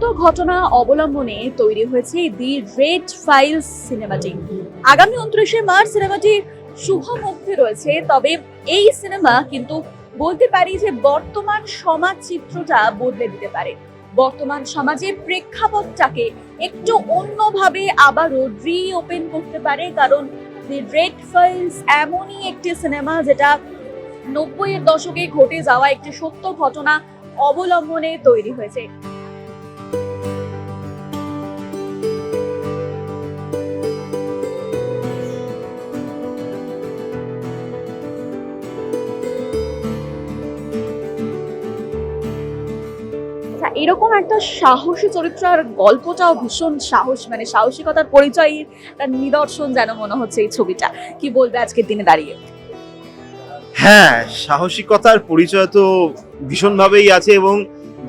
সত্য ঘটনা অবলম্বনে তৈরি হয়েছে দি রেড ফাইলস সিনেমাটি। আগামী উনত্রিশে মার্চ সিনেমাটি শুভ মুক্তি রয়েছে, তবে এই সিনেমা কিন্তু বলতে পারি যে বর্তমান সমাজ চিত্রটা বদলে দিতে পারে। বর্তমান সমাজের প্রেক্ষাপটটাকে একটু অন্যভাবে আবারও রিওপেন করতে পারে, কারণ দি রেড ফাইলস এমনই একটি সিনেমা যেটা নব্বইয়ের দশকে ঘটে যাওয়া একটি সত্য ঘটনা অবলম্বনে তৈরি হয়েছে। এরকম একটা সাহসী চরিত্র আর গল্পটাও ভীষণ সাহস মানে সাহসিকতার পরিচয়ের একটা নিদর্শন যেন মনে হচ্ছে এই ছবিটা। কি বলবে আজকের দিনে দাঁড়িয়ে? হ্যাঁ সাহসিকতার পরিচয় তো ভীষণভাবেই আছে এবং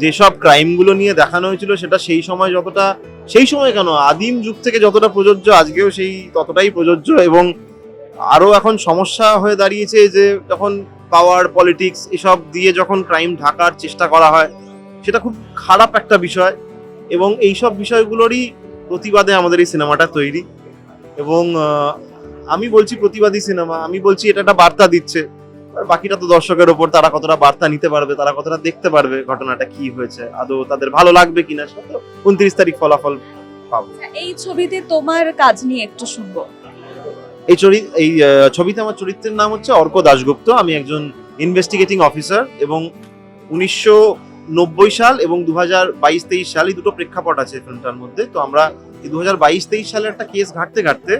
যেসব ক্রাইমগুলো নিয়ে দেখানো হয়েছিল সেটা সেই সময় যতটা, সেই সময় কেন? আদিম যুগ থেকে যতটা প্রযোজ্য, আজকেও সেই ততটাই প্রযোজ্য এবং আরও এখন সমস্যা হয়ে দাঁড়িয়েছে যে যখন পাওয়ার পলিটিক্স এসব দিয়ে যখন ক্রাইম ঢাকার চেষ্টা করা হয় সেটা খুব খারাপ একটা বিষয় এবং এই সব বিষয়গুলোরই প্রতিবাদে আমাদের এই সিনেমাটা তৈরি এবং আমি বলছি প্রতিবাদী সিনেমা আমি বলছি এটা একটা বার্তা দিচ্ছে। আর বাকিটা তো দর্শকের ওপর তারা কতটা বার্তা নিতে পারবে তারা কতটা দেখতে পারবে ঘটনাটা কি হয়েছে আদৌ তাদের ভালো লাগবে কিনা সেটা উনত্রিশ তারিখ ফলাফল পাবো। আচ্ছা, এই ছবিতে তোমার কাজ নিয়ে একটু শুনব। এই চরিত এই ছবিতে আমার চরিত্রের নাম হচ্ছে অর্ক দাশগুপ্ত আমি একজন ইনভেস্টিগেটিং অফিসার এবং উনিশশো নব্বই সাল এবং দু হাজার বাইশ তেইশ সাল এই দুটো প্রেক্ষাপট আছে ফিল্মটার মধ্যে। তো আমরা দু হাজার বাইশ তেইশ সালের একটা কেস ঘাটতে ঘাটতে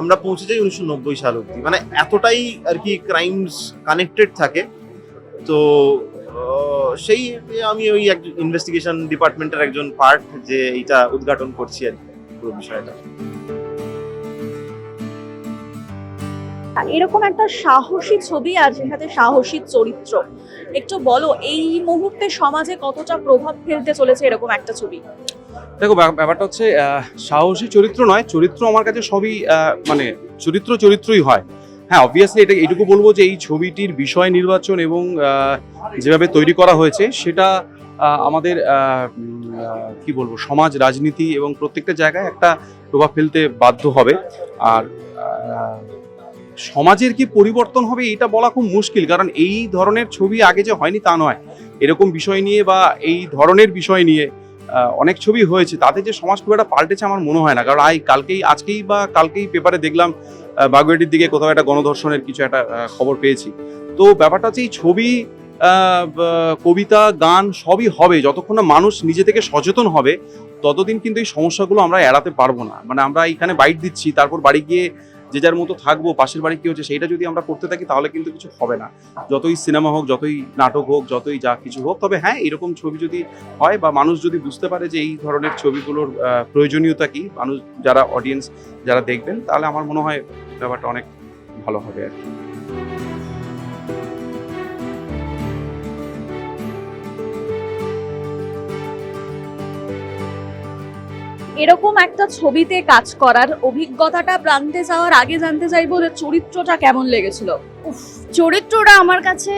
আমরা পৌঁছে যাই উনিশশো নব্বই সাল অব্দি মানে এতটাই আর কি ক্রাইমস কানেক্টেড থাকে। তো সেই আমি ওই একজন ইনভেস্টিগেশন ডিপার্টমেন্টের একজন পার্ট যে এইটা উদ্ঘাটন করছি আর পুরো বিষয়টা। এরকম একটা সাহসী ছবি আর যেখানে সাহসী চরিত্র। একটু বলো, এই মুহূর্তে সমাজে কতটা প্রভাব ফেলতে চলেছে এরকম একটা ছবি? দেখো, ব্যাপ- ব্যাপারটা হচ্ছে সাহসী চরিত্র নয়, চরিত্র আমার কাছে সবই মানে চরিত্র চরিত্রই হয়। হ্যাঁ অবভিয়াসলি এটা এটুকু বলব যে এই ছবিটির বিষয় নির্বাচন এবং যেভাবে তৈরি করা হয়েছে, সেটা আমাদের কি বলব, সমাজ, রাজনীতি এবং প্রত্যেকটা জায়গায় একটা প্রভাব ফেলতে বাধ্য হবে। আর সমাজের কি পরিবর্তন হবে এটা বলা খুব মুশকিল, কারণ এই ধরনের ছবি আগে যে হয়নি তা নয়। এরকম বিষয় নিয়ে বা এই ধরনের বিষয় নিয়ে অনেক ছবি হয়েছে। তাতে যে সমাজ খুব একটা পাল্টেছে আমার মনে হয় না। কারণ আই, কালকেই, আজকেই বা কালকেই পেপারে দেখলাম বাগুয়াটির দিকে কোথাও একটা গণধর্ষণের কিছু একটা খবর পেয়েছি। তো ব্যাপারটা হচ্ছে এই ছবি কবিতা, গান সবই হবে। যতক্ষণ না মানুষ নিজে থেকে সচেতন হবে, ততদিন কিন্তু এই সমস্যাগুলো আমরা এড়াতে পারব না। মানে আমরা এখানে বাইট দিচ্ছি, তারপর বাড়ি গিয়ে যে যার মতো থাকব, পাশের বাড়ি কি হচ্ছে সেইটা যদি আমরা করতে থাকি, তাহলে কিন্তু কিছু হবে না। যতই সিনেমা হোক, যতই নাটক হোক, যতই যা কিছু হোক, তবে হ্যাঁ এরকম ছবি যদি হয় বা মানুষ যদি বুঝতে পারে যে এই ধরনের ছবিগুলোর প্রয়োজনীয়তা কি, মানুষ যারা অডিয়েন্স যারা দেখবেন, তাহলে আমার মনে হয় ব্যাপারটা অনেক ভালো হবে আর কি। এরকম একটা ছবিতে কাজ করার অভিজ্ঞতাটা প্রান্তে যাওয়ার আগে জানতে চাইব যে চরিত্রটা কেমন লেগেছিল? উফ, চরিত্রটা আমার কাছে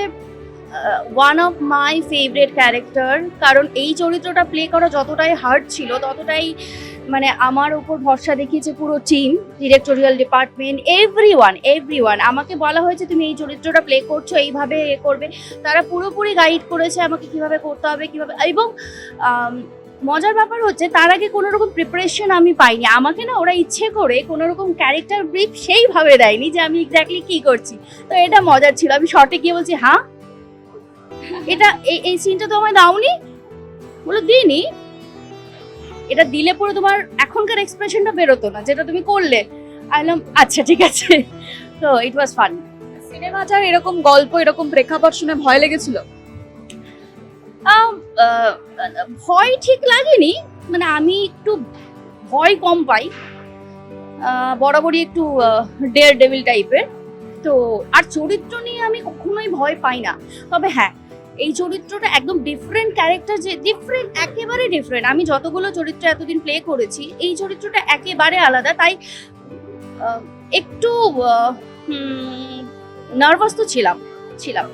one of my favourite character কারণ এই চরিত্রটা প্লে করা যতটাই হার্ড ছিল ততটাই মানে আমার উপর ভরসা দেখিয়েছে পুরো team directorial department every one every one আমাকে বলা হয়েছে তুমি এই চরিত্রটা প্লে করছ এইভাবে এ করবে। তারা পুরোপুরি গাইড করেছে আমাকে কীভাবে করতে হবে কীভাবে এবং মজার ব্যাপার হচ্ছে, তার আগে কোনো রকম প্রিপারেশন আমি পাইনি। আমাকে না ওরা ইচ্ছে করে কোনো রকম ক্যারেক্টার ব্রিফ সেইভাবে দেয়নি যে আমি এক্স্যাক্টলি কি করছি। তো এটা মজার ছিল। আমি শর্টে গিয়ে বলছি হ্যাঁ? এটা এই সিনটা তো আমায় দাওনি। বলো, দিইনি। এটা দিলে পরে তোমার এখনকার এক্সপ্রেশনটা বেরোতো না, যেটা তুমি করলে। আইলাম আচ্ছা ঠিক আছে। তো ইট ওয়াজ ফান সিনেমাটার এরকম গল্প, এরকম প্রেক্ষাপট শুনে ভয় লেগেছিল? ভয় ঠিক লাগেনি মানে আমি একটু ভয় কম পাই। বরাবরই একটু ডেয়ার ডেভিল টাইপের তো, আর চরিত্র নিয়ে আমি কখনোই ভয় পাই না। তবে হ্যাঁ এই চরিত্রটা একদম ডিফারেন্ট ক্যারেক্টার যে ডিফারেন্ট একেবারে ডিফারেন্ট আমি যতগুলো চরিত্র এতদিন প্লে করেছি, এই চরিত্রটা একেবারে আলাদা। তাই একটু নার্ভাস তো ছিলাম ছিলাম।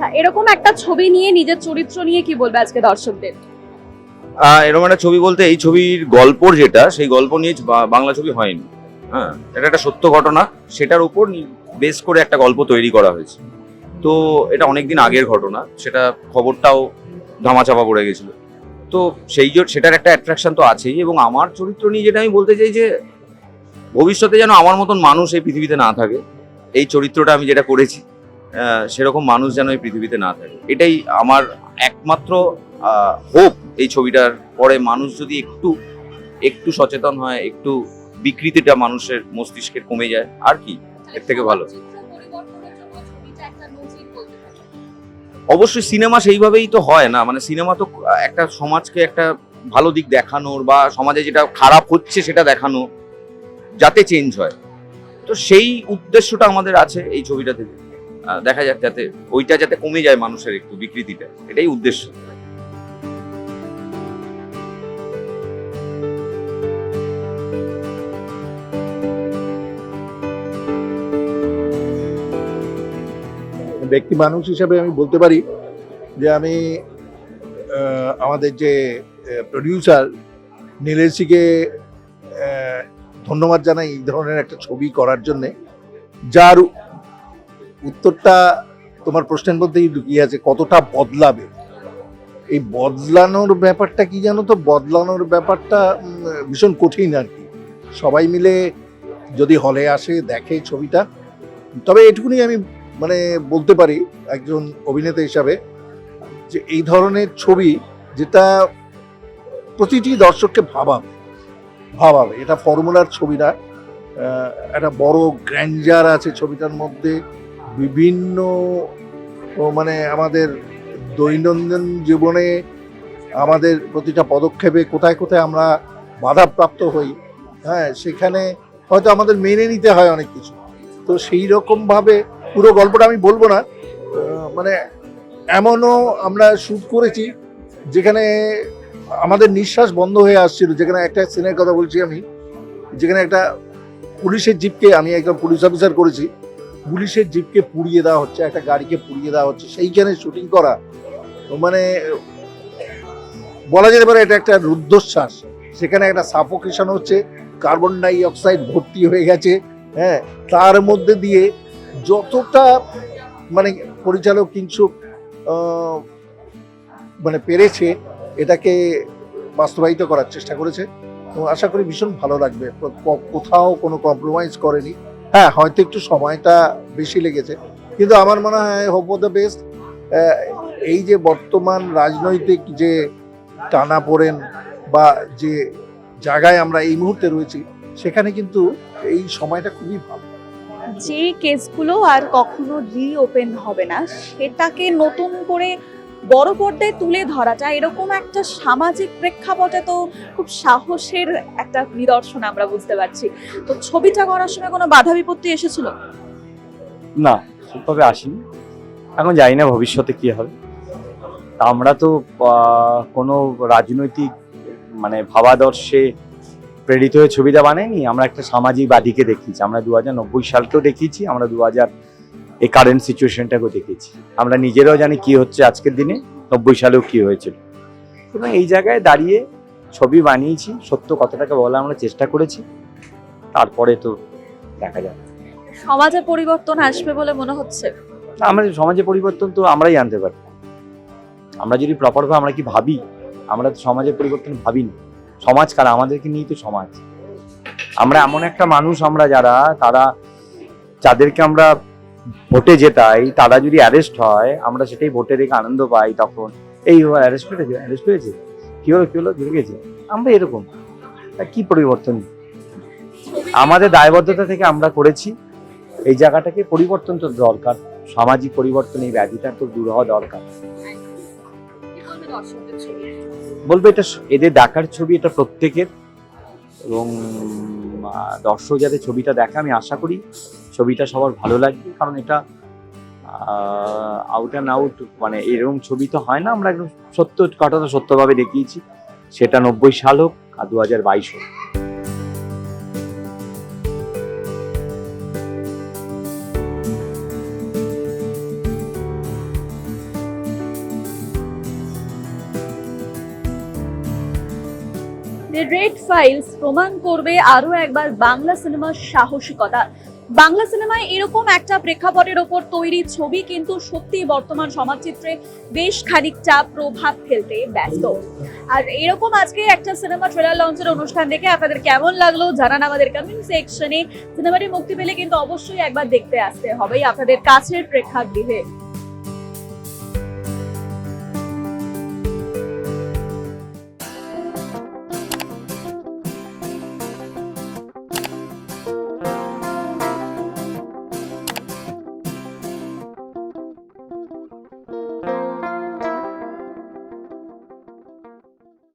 আচ্ছা এরকম একটা ছবি নিয়ে, নিজের চরিত্র নিয়ে কি বলবে আজকে দর্শকদের? এরকম একটা ছবি বলতে এই ছবির গল্পর যেটা, সেই গল্প নিয়ে বাংলা ছবি হয়নি। হ্যাঁ এটা একটা সত্য ঘটনা। সেটার উপর বেস করে একটা গল্প তৈরি করা হয়েছে। তো এটা অনেকদিন আগের ঘটনা। সেটা খবরটাও ধামাচাপা পড়ে গেছিল। তো সেই জন্য সেটার একটা অ্যাট্রাকশন তো আছেই। এবং আমার চরিত্র নিয়ে যেটা আমি বলতে চাই যে, ভবিষ্যতে যেন আমার মতন মানুষ এই পৃথিবীতে না থাকে, এই চরিত্রটা আমি যেটা করেছি সেরকম মানুষ যেন এই পৃথিবীতে না থাকে। এটাই আমার একমাত্র হোপ এই ছবিটার পরে মানুষ যদি একটু একটু সচেতন হয়, একটু বিকৃতিটা মানুষের মস্তিষ্কের কমে যায়, আর কি? এর থেকে ভালো। অবশ্যই সিনেমা সেইভাবেই তো হয় না। মানে সিনেমা তো একটা সমাজকে একটা ভালো দিক দেখানোর বা সমাজে যেটা খারাপ হচ্ছে সেটা দেখানো, যাতে চেঞ্জ হয়। তো সেই উদ্দেশ্যটা আমাদের আছে এই ছবিটা থেকে। দেখা যাক যাতে ওইটা যাতে কমে যায় মানুষের একটু বিকৃতিটা। এটাই উদ্দেশ্য। ব্যক্তি মানুষ হিসাবে আমি বলতে পারি যে আমি আমাদের যে প্রডিউসার নীলেশিকে ধন্যবাদ জানাই এই ধরনের একটা ছবি করার জন্যে। যার উত্তরটা তোমার প্রশ্নের মধ্যেই লুকিয়ে আছে, কতটা বদলাবে? এই বদলানোর ব্যাপারটা কি জানো তো? বদলানোর ব্যাপারটা ভীষণ কঠিন আর কি। সবাই মিলে যদি হলে আসে, দেখে ছবিটা, তবে এটুকুনি আমি মানে বলতে পারি একজন অভিনেতা হিসাবে যে এই ধরনের ছবি যেটা প্রতিটি দর্শককে ভাবাবে ভাবাবে। এটা ফর্মুলার ছবি না একটা বড় গ্র্যান্ডার আছে ছবিটার মধ্যে। বিভিন্ন মানে আমাদের দৈনন্দিন জীবনে আমাদের প্রতিটা পদক্ষেপে কোথায় কোথায় আমরা বাধাপ্রাপ্ত হই হ্যাঁ সেখানে হয়তো আমাদের মেনে নিতে হয় অনেক কিছু। তো সেই রকমভাবে পুরো গল্পটা আমি বলব না মানে এমনও আমরা শ্যুট করেছি যেখানে আমাদের নিঃশ্বাস বন্ধ হয়ে আসছিল, যেখানে একটা সিনের কথা বলছি আমি, যেখানে একটা পুলিশের জিপকে আমি একজন পুলিশ অফিসার করেছি। পুলিশের জিপকে পুড়িয়ে দেওয়া হচ্ছে একটা গাড়িকে পুড়িয়ে দেওয়া হচ্ছে সেইখানে শুটিং করা। মানে বলা যেতে পারে এটা একটা রুদ্ধশ্বাস। সেখানে একটা সাফোকেশন হচ্ছে কার্বন ডাই অক্সাইড ভর্তি হয়ে গেছে হ্যাঁ। তার মধ্যে দিয়ে যতটা মানে পরিচালক আহ, মানে পেরেছে এটাকে বাস্তবায়িত করার চেষ্টা করেছে। এবং আশা করি ভীষণ ভালো লাগবে। কোথাও কোনো কম্প্রোমাইজ করেনি। হ্যাঁ হয়তো একটু সময়টা বেশি লেগেছে। কিন্তু আমার মনে হয় হোপ দ্য বেস্ট এই যে বর্তমান রাজনৈতিক যে টানা পড়েন বা যে জায়গায় আমরা এই মুহূর্তে রয়েছি, সেখানে কিন্তু এই সময়টা খুবই ভালো। যে কেসগুলো আর কখনো রিওপেন হবে না, সেটাকে নতুন করে বড় পর্দায় তুলে ধরাটা এরকম একটা সামাজিক প্রেক্ষাপটে তো খুব সাহসের একটা নিদর্শন আমরা বুঝতে পারছি। তো ছবিটা করার সময় কোনো বাধা বিপত্তি এসেছিল? না, সেভাবে আসিনি। এখন জানি না ভবিষ্যতে কি হবে। আমরা তো কোনো রাজনৈতিক মানে ভাবাদর্শে প্রেরিত হয়ে ছবিটা বানাইনি। আমরা একটা সামাজিক বাদীকে দেখিয়েছি। আমরা দু হাজার নব্বই সালকেও দেখিয়েছি। আমরা দু হাজার এই কারেন্ট সিচুয়েশনটাকেও দেখেছি আমরা নিজেরাও জানি কি হচ্ছে আজকের দিনে নব্বই সালেও কি হয়েছিল। এবং এই জায়গায় দাঁড়িয়ে ছবি বানিয়েছি সত্য কথাটাকে বলা আমরা চেষ্টা করেছি তারপরে তো দেখা যাবে সমাজে পরিবর্তন আসবে বলে মনে হচ্ছে? আমাদের সমাজে পরিবর্তন তো আমরাই আনতে পারি। আমরা যদি প্রপার ভাবে আমরা কি ভাবি আমরা তো সমাজের পরিবর্তন ভাবি না সমাজ কারা? আমাদেরকে নিয়েই তো সমাজ। আমরা এমন একটা মানুষ আমরা যারা তারা যাদেরকে আমরা ভোটে জেতাই তারা যদি অ্যারেস্ট হয়, আমরা সেটাই ভোটে দেখে আনন্দ পাই তখন। এই অ্যারেস্ট হয়েছে অ্যারেস্ট হয়েছে কি হলো কি হলো? ধরে গেছে। আমরা এরকম। কি পরিবর্তন? আমাদের দায়বদ্ধতা থেকে আমরা করেছি। এই জায়গাটাকে পরিবর্তন তো দরকার। সামাজিক পরিবর্তন, এই ব্যাধিটা তো দূর হওয়া দরকার। বলব এটা এদের দেখার ছবি এটা প্রত্যেকের। এবং দর্শক যাতে ছবিটা দেখে, আমি আশা করি ছবিটা সবার ভালো লাগবে, কারণ এটা আউট অ্যান্ড আউট মানে এরকম ছবি তো হয় না, আমরা একদম সত্য, কথাটা সত্যভাবে দেখিয়েছি। সেটা নব্বই সাল হোক আর দু হাজার বাইশ হোক। রেড ফাইলস প্রমাণ করবে আরও একবার বাংলা সিনেমার সাহসিকতা। বাংলা সিনেমায় এরকম একটা প্রেক্ষাপটের ওপর তৈরি ছবি, কিন্তু সত্যি বর্তমান সমাজচিত্রে বেশ খানিকটা প্রভাব ফেলতে ব্যস্ত। আর এরকম আজকে একটা সিনেমা ট্রেলার লঞ্চের অনুষ্ঠান দেখে আপনাদের কেমন লাগল জানান আমাদের কমেন্ট সেকশনে সিনেমাটি মুক্তি পেলে কিন্তু অবশ্যই একবার দেখতে আসতে হবে আপনাদের কাছের প্রেক্ষাগৃহে।